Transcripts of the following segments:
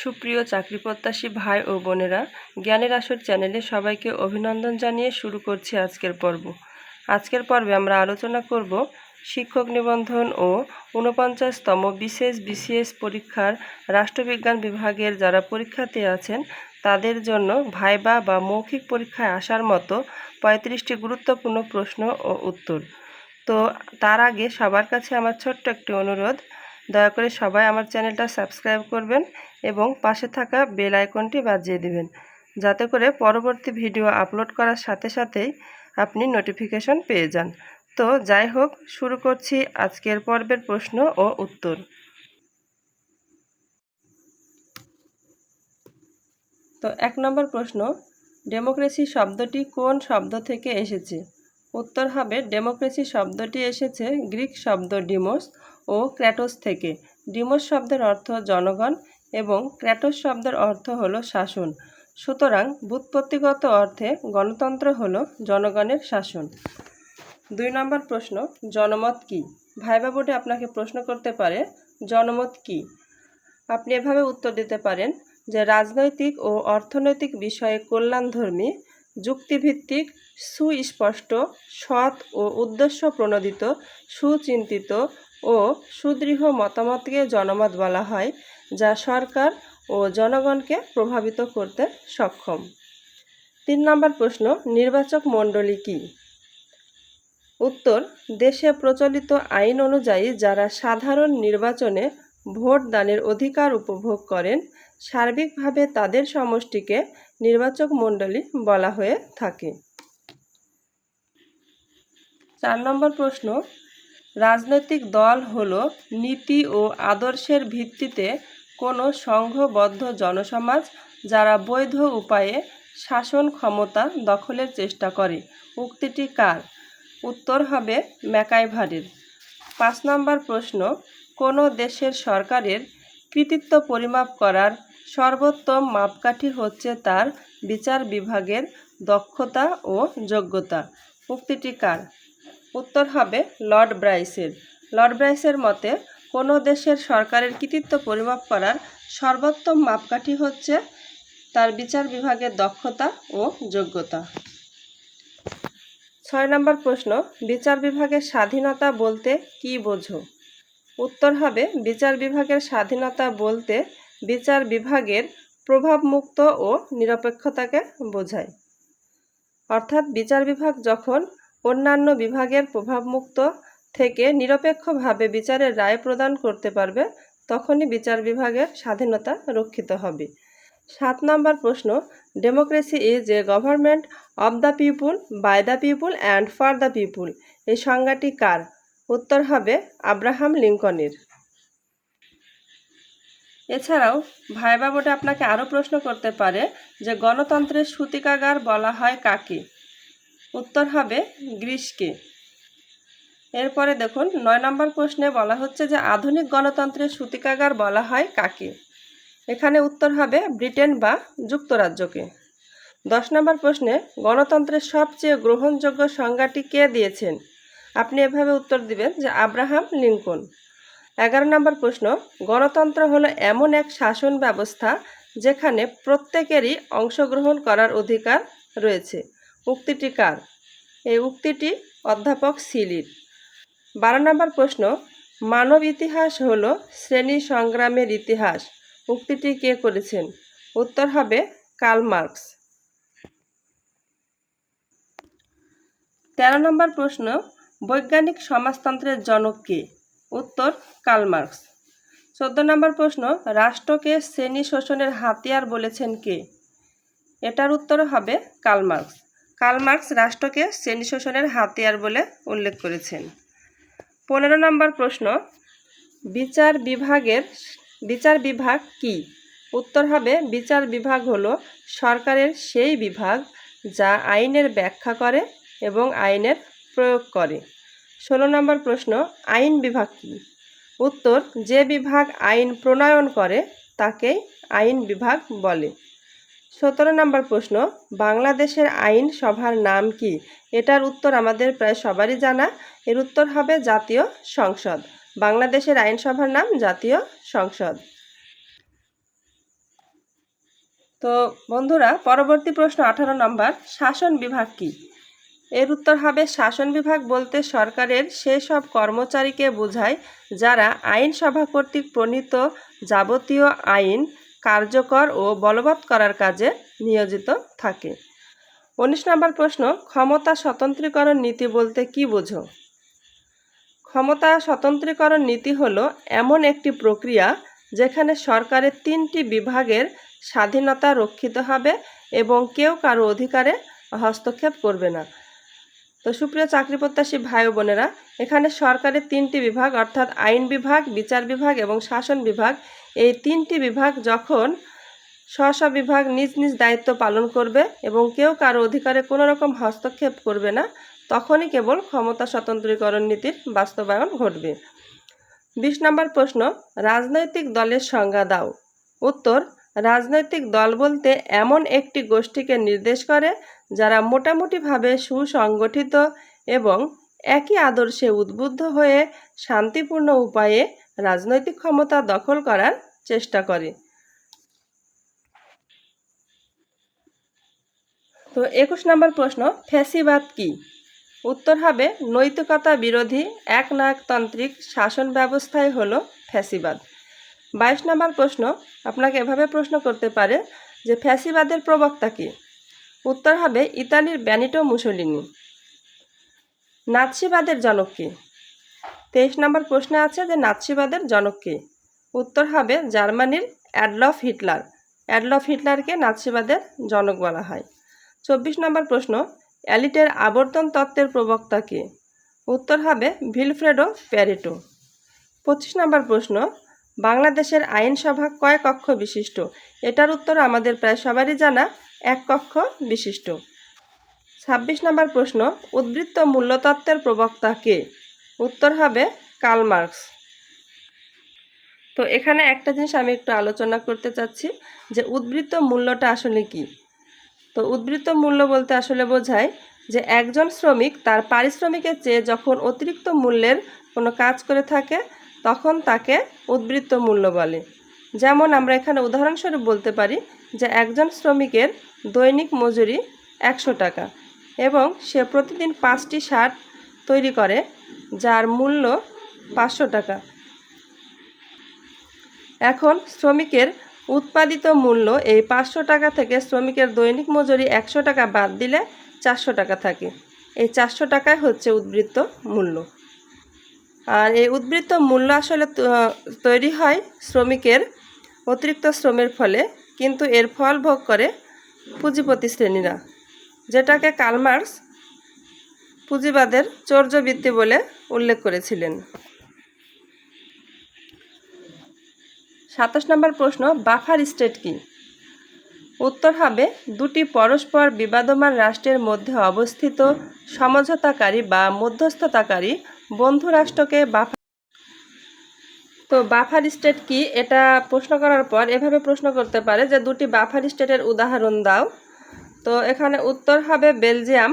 সুপ্রিয় চাকরি প্রত্যাশী ভাই ও বোনেরা, জ্ঞানের আসর চ্যানেলে সবাইকে অভিনন্দন জানিয়ে শুরু করছি আজকের পর্ব। আজকের পর্বে আমরা আলোচনা করব শিক্ষক নিবন্ধন ও ঊনপঞ্চাশতম বিশেষ বিসিএস পরীক্ষার রাষ্ট্রবিজ্ঞান বিভাগের যারা পরীক্ষার্থী আছেন, তাদের জন্য ভাইবা বা মৌখিক পরীক্ষায় আসার মতো পঁয়ত্রিশটি গুরুত্বপূর্ণ প্রশ্ন ও উত্তর। তো তার আগে সবার কাছে আমার ছোট্ট একটি অনুরোধ, দয়া করে সবাই আমার চ্যানেলটা সাবস্ক্রাইব করবেন এবং পাশে থাকা বেল আইকনটি বাজিয়ে দিবেন। যাতে করে পরবর্তী ভিডিও আপলোড করার সাথে সাথেই আপনি নোটিফিকেশন পেয়ে যান। তো যাই হোক, শুরু করছি আজকের পর্বের প্রশ্ন ও উত্তর। তো এক নম্বর প্রশ্ন, ডেমোক্রেসি শব্দটি কোন শব্দ থেকে এসেছে? উত্তর হবে, ডেমোক্রেসি শব্দটি এসেছে গ্রিক শব্দ ডিমোস ও ক্র্যাটোস থেকে। ডিমোস শব্দের অর্থ জনগণ এবং ক্র্যাটোস শব্দের অর্থ হল শাসন। সুতরাং বুৎপত্তিগত অর্থে গণতন্ত্র হল জনগণের শাসন। দুই নম্বর প্রশ্ন, জনমত কি? ভাইবা বোর্ডে আপনাকে প্রশ্ন করতে পারে, জনমত কি? আপনি এভাবে উত্তর দিতে পারেন যে রাজনৈতিক ও অর্থনৈতিক বিষয়ে কল্যাণধর্মী, যুক্তিভিত্তিক, সুস্পষ্ট, সৎ ও উদ্দেশ্য প্রণোদিত, সুচিন্তিত ও সুদৃঢ় মতামতকে জনমত বলা হয়। যা সরকার ও জনগণকে প্রভাবিত করতে সক্ষম। তিন নম্বর প্রশ্ন, নির্বাচক মণ্ডলী কী? উত্তর, দেশে প্রচলিত আইন অনুযায়ী যারা সাধারণ নির্বাচনে ভোট দানের অধিকার উপভোগ করেন, সার্বিকভাবে তাদের সমষ্টিকে নির্বাচক মণ্ডলী বলা হয়ে থাকে। চার নম্বর প্রশ্ন, রাজনৈতিক দল হল নীতি ও আদর্শের ভিত্তিতে কোনো সংঘবদ্ধ জনসমাজ যারা বৈধ উপায়ে শাসন ক্ষমতা দখলের চেষ্টা করে। উক্তিটি কার? উত্তর হবে ম্যাকাইভারের। পাঁচ নম্বর প্রশ্ন, কোনো দেশের সরকারের কৃতিত্ব পরিমাপ করার সর্বোত্তম মাপকাঠি হচ্ছে তার বিচার বিভাগের দক্ষতা ও যোগ্যতা। উক্তিটি কার? উত্তর হবে লর্ড ব্রাইসের। লর্ড ব্রাইসের মতে কোনো দেশের সরকারের কৃতিত্ব পরিমাপ করার সর্বোত্তম মাপকাঠি হচ্ছে তার বিচার বিভাগের দক্ষতা ও যোগ্যতা। ছয় নম্বর প্রশ্ন, বিচার বিভাগের স্বাধীনতা বলতে কি বোঝো? উত্তর হবে, বিচার বিভাগের স্বাধীনতা বলতে বিচার বিভাগের প্রভাবমুক্ত ও নিরপেক্ষতাকে বোঝায়। অর্থাৎ বিচার বিভাগ যখন অন্যান্য বিভাগের প্রভাবমুক্ত থেকে নিরপেক্ষভাবে বিচারের রায় প্রদান করতে পারবে, তখনই বিচার বিভাগের স্বাধীনতা রক্ষিত হবে। সাত নম্বর প্রশ্ন democracy is a government of the people by the people and for the people এই সংজ্ঞাটি কার? উত্তর হবে আব্রাহাম লিঙ্কনের। এছাড়াও, ভাইবা বোর্ডে আপনাকে আরও প্রশ্ন করতে পারে যে গণতন্ত্রের সূতিকাগার বলা হয় কাকে? উত্তর হবে গ্রীষ্মকে। এরপরে দেখুন, নয় নম্বর প্রশ্নে বলা হচ্ছে যে আধুনিক গণতন্ত্রের সূতিকাগার বলা হয় কাকে? এখানে উত্তর হবে ব্রিটেন বা যুক্তরাজ্যকে। দশ নম্বর প্রশ্নে, গণতন্ত্রের সবচেয়ে গ্রহণযোগ্য সংজ্ঞাটি কে দিয়েছেন? আপনি এভাবে উত্তর দিবেন যে আব্রাহাম লিঙ্কন। এগারো নম্বর প্রশ্ন, গণতন্ত্র হলো এমন এক শাসন ব্যবস্থা যেখানে প্রত্যেকেরই অংশগ্রহণ করার অধিকার রয়েছে। উক্তিটি কার? এই উক্তিটি অধ্যাপক সিলির। বারো নম্বর প্রশ্ন, মানব ইতিহাস হল শ্রেণি সংগ্রামের ইতিহাস। উক্তিটি কে করেছেন? উত্তর হবে কার্ল মার্কস। তেরো নম্বর প্রশ্ন, বৈজ্ঞানিক সমাজতন্ত্রের জনক কে? উত্তর কার্ল মার্কস। চোদ্দ নম্বর প্রশ্ন, রাষ্ট্রকে শ্রেণি শোষণের হাতিয়ার বলেছেন কে? এটার উত্তর হবে কার্ল মার্কস। কার্ল মার্কস রাষ্ট্রকে শ্রেণি শোষণের হাতিয়ার বলে উল্লেখ করেছেন। পনেরো নম্বর প্রশ্ন, বিচার বিভাগের, বিচার বিভাগ কি? উত্তর হবে, বিচার বিভাগ হলো সরকারের সেই বিভাগ যা আইনের ব্যাখ্যা করে এবং আইনের প্রয়োগ করে। ষোলো নম্বর প্রশ্ন, আইন বিভাগ কী? উত্তর, যে বিভাগ আইন প্রণয়ন করে তাকেই আইন বিভাগ বলে। সতেরো নম্বর প্রশ্ন, বাংলাদেশের আইন সভার নাম কি? এটার উত্তর আমাদের প্রায় সবারই জানা। এর উত্তর হবে জাতীয় সংসদ। বাংলাদেশের আইনসভার নাম জাতীয় সংসদ। তো বন্ধুরা, পরবর্তী প্রশ্ন আঠারো নম্বর, শাসন বিভাগ কি? এর উত্তর হবে শাসন বিভাগ বলতে সরকারের সেসব কর্মচারীকে বোঝায় যারা আইনসভা কর্তৃক প্রণীত যাবতীয় আইন কার্যকর ও বলবৎ করার কাজে নিয়োজিত থাকে। উনিশ নম্বর প্রশ্ন, ক্ষমতা স্বতন্ত্রীকরণ নীতি বলতে কি বোঝো? ক্ষমতা স্বতন্ত্রীকরণ নীতি হলো এমন একটি প্রক্রিয়া যেখানে সরকারের তিনটি বিভাগের স্বাধীনতা রক্ষিত হবে এবং কেউ কারও অধিকারে হস্তক্ষেপ করবে না। তো সুপ্রিয় চাকরি প্রত্যাশী ভাই বোনেরা, এখানে সরকারের তিনটি বিভাগ, অর্থাৎ আইন বিভাগ, বিচার বিভাগ এবং শাসন বিভাগ, এই তিনটি বিভাগ যখন স্ব বিভাগ নিজ নিজ দায়িত্ব পালন করবে এবং কেউ কারও অধিকারে কোনো রকম হস্তক্ষেপ করবে না, তখনই কেবল ক্ষমতা স্বতন্ত্রীকরণ নীতির বাস্তবায়ন ঘটবে। বিশ নম্বর প্রশ্ন, রাজনৈতিক দলের সংজ্ঞা দাও। উত্তর রাজনৈতিক দল বলতে এমন একটি গোষ্ঠীকে নির্দেশ করে যারা মোটামুটিভাবে সুসংগঠিত এবং একই আদর্শে উদ্বুদ্ধ হয়ে শান্তিপূর্ণ উপায়ে রাজনৈতিক ক্ষমতা দখল করার চেষ্টা করে। তো একুশ নম্বর প্রশ্ন, ফ্যাসিবাদ কি? উত্তর হবে, নৈতিকতা বিরোধী একনায়কতান্ত্রিক শাসন ব্যবস্থাই হলো ফ্যাসিবাদ। বাইশ নম্বর প্রশ্ন, আপনাকে এভাবে প্রশ্ন করতে পারে যে ফ্যাসিবাদের প্রবক্তা কি? উত্তর হবে ইতালির ব্যানিটো মুসলিনি। নাৎসিবাদের জনক কে? তেইশ নম্বর প্রশ্ন আছে যে নাৎসিবাদের জনক কে? উত্তর হবে জার্মানির অ্যাডলফ হিটলার। অ্যাডলফ হিটলারকে নাৎসিবাদের জনক বলা হয়। চব্বিশ নম্বর প্রশ্ন অ্যালিটের আবর্তন তত্ত্বের প্রবক্তা কে? উত্তর হবে ভিলফ্রেডো প্যারেটো। পঁচিশ নম্বর প্রশ্ন বাংলাদেশের আইনসভা কয় কক্ষ বিশিষ্ট। এটার উত্তর আমাদের প্রায় সবারই জানা, এক কক্ষ বিশিষ্ট। ছাব্বিশ নম্বর প্রশ্ন, উদ্বৃত্ত মূল্যতত্ত্বের প্রবক্তা কে? উত্তর হবে কার্ল মার্কস। তো এখানে একটা জিনিস আমি একটু আলোচনা করতে চাচ্ছি, যে উদ্বৃত্ত মূল্যটা আসলে কি? তো উদ্বৃত্ত মূল্য বলতে আসলে বোঝায় যে একজন শ্রমিক তার পারিশ্রমিকের চেয়ে যখন অতিরিক্ত মূল্যের কোনো কাজ করে থাকে তখন তাকে উদ্বৃত্ত মূল্য বলে। যেমন আমরা এখানে উদাহরণস্বরূপ বলতে পারি যে একজন শ্রমিকের দৈনিক মজুরি একশো টাকা এবং সে প্রতিদিন পাঁচটি শার্ট তৈরি করে, যার মূল্য পাঁচশো টাকা। এখন শ্রমিকের উৎপাদিত মূল্য এই পাঁচশো টাকা থেকে শ্রমিকের দৈনিক মজুরি একশো টাকা বাদ দিলে চারশো টাকা থাকে। এই চারশো টাকায় হচ্ছে উদ্বৃত্ত মূল্য। আর এই উদ্বৃত্ত মূল্য আসলে তৈরি হয় শ্রমিকের অতিরিক্ত শ্রমের ফলে, কিন্তু এর ফল ভোগ করে পুঁজিপতি শ্রেণীরা, যেটাকে কালমার্কস পুঁজিবাদের চর্যবৃত্তি বলে উল্লেখ করেছিলেন। সাতাশ নম্বর প্রশ্ন, বাফার স্টেট কি? উত্তর হবে, দুটি পরস্পর বিবাদমান রাষ্ট্রের মধ্যে অবস্থিত সমঝোতাকারী বা মধ্যস্থতাকারী বন্ধু রাষ্ট্রকে বাফার তো বাফার স্টেট কি? এটা প্রশ্ন করার পর এভাবে প্রশ্ন করতে পারে যে দুটি বাফার স্টেটের উদাহরণ দাও। তো এখানে উত্তর হবে বেলজিয়াম।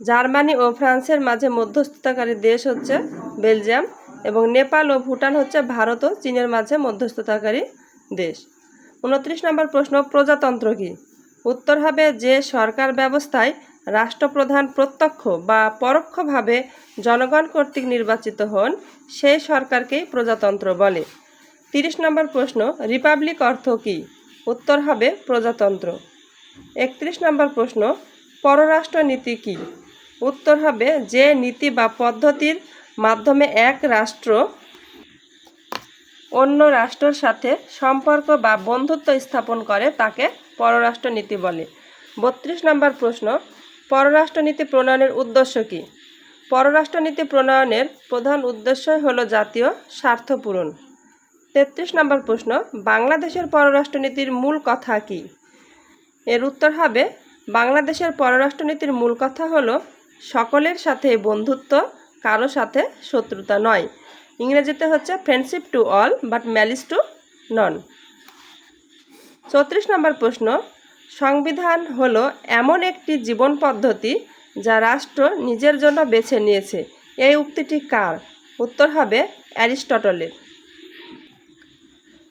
জার্মানি ও ফ্রান্সের মাঝে মধ্যস্থতাকারী দেশ হচ্ছে বেলজিয়াম এবং নেপাল ও ভুটান হচ্ছে ভারত ও চীনের মাঝে মধ্যস্থতাকারী দেশ। উনত্রিশ নম্বর প্রশ্ন, প্রজাতন্ত্র কি? উত্তর হবে যে সরকার ব্যবস্থায় রাষ্ট্রপ্রধান প্রত্যক্ষ বা পরোক্ষভাবে জনগণ কর্তৃক নির্বাচিত হন সেই সরকারকেই প্রজাতন্ত্র বলে। তিরিশ নম্বর প্রশ্ন, রিপাবলিক অর্থ কী? উত্তর হবে প্রজাতন্ত্র। একত্রিশ নম্বর প্রশ্ন পররাষ্ট্র নীতি কী? উত্তর হবে যে নীতি বা পদ্ধতির মাধ্যমে এক রাষ্ট্র অন্য রাষ্ট্রের সাথে সম্পর্ক বা বন্ধুত্ব স্থাপন করে, তাকে পররাষ্ট্রনীতি বলে। বত্রিশ নম্বর প্রশ্ন পররাষ্ট্রনীতি প্রণয়নের উদ্দেশ্য কী? পররাষ্ট্রনীতি প্রণয়নের প্রধান উদ্দেশ্যই হলো জাতীয় স্বার্থ পূরণ। তেত্রিশ নম্বর প্রশ্ন, বাংলাদেশের পররাষ্ট্রনীতির মূল কথা কী? এর উত্তর হবে, বাংলাদেশের পররাষ্ট্রনীতির মূল কথা হলো সকলের সাথে বন্ধুত্ব, কারও সাথে শত্রুতা নয়। ইংরেজিতে হচ্ছে friendship to all but malice to none চৌত্রিশ নম্বর প্রশ্ন সংবিধান হলো এমন একটি জীবন পদ্ধতি যা রাষ্ট্র নিজের জন্য বেছে নিয়েছে। এই উক্তিটি কার? উত্তর হবে অ্যারিস্টটলের।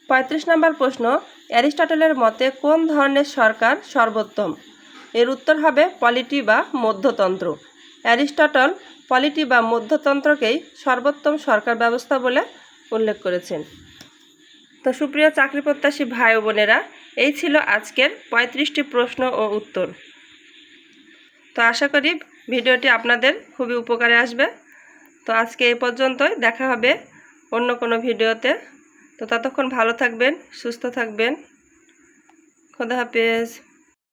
পঁয়ত্রিশ নম্বর প্রশ্ন, অ্যারিস্টটলের মতে কোন ধরনের সরকার সর্বোত্তম? এর উত্তর হবে পলিটি বা মধ্যতন্ত্র। অ্যারিস্টটল পলিটি বা মধ্যতন্ত্রকেই সর্বোত্তম সরকার ব্যবস্থা বলে উল্লেখ করেছেন। তো সুপ্রিয় চাকরি প্রত্যাশী ভাই বোনেরা এই ছিল আজকের পঁয়ত্রিশটি প্রশ্ন ও উত্তর। তো আশা করি ভিডিওটি আপনাদের খুবই উপকারে আসবে। তো আজকে এই পর্যন্তই, দেখা হবে অন্য কোনো ভিডিওতে। তো ততক্ষণ ভালো থাকবেন, সুস্থ থাকবেন। খোদা হাফেজ।